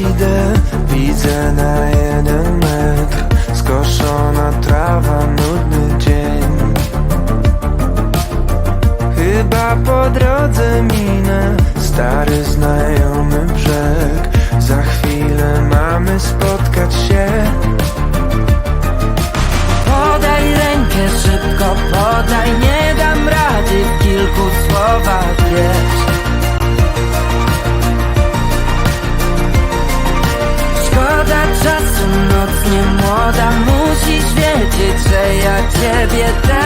idę. Widzę na jeden metr Skoszona trawa, nudny dzień. Chyba po drodze minę Stary znajomy the.